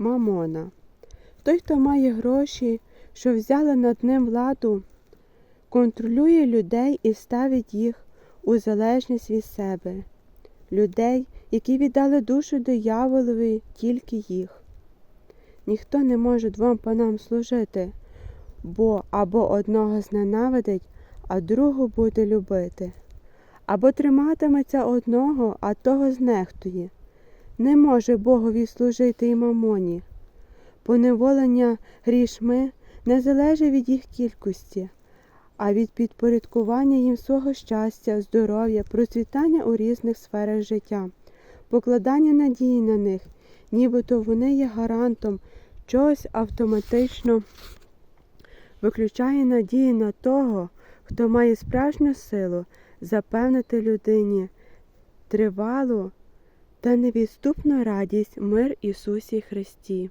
Мамона. Той, хто має гроші, що взяли над ним владу, контролює людей і ставить їх у залежність від себе, людей, які віддали душу дияволові тільки їх. Ніхто не може двом панам служити, бо або одного зненавидить, а другого буде любити, або триматиметься одного, а того знехтує. Не може Богові служити і мамоні. Поневолення грішми не залежить від їх кількості, а від підпорядкування їм свого щастя, здоров'я, процвітання у різних сферах життя, покладання надії на них, нібито вони є гарантом чогось автоматично виключає надії на того, хто має справжню силу запевнити людині тривалу та невідступна радість мир Ісусі Христі.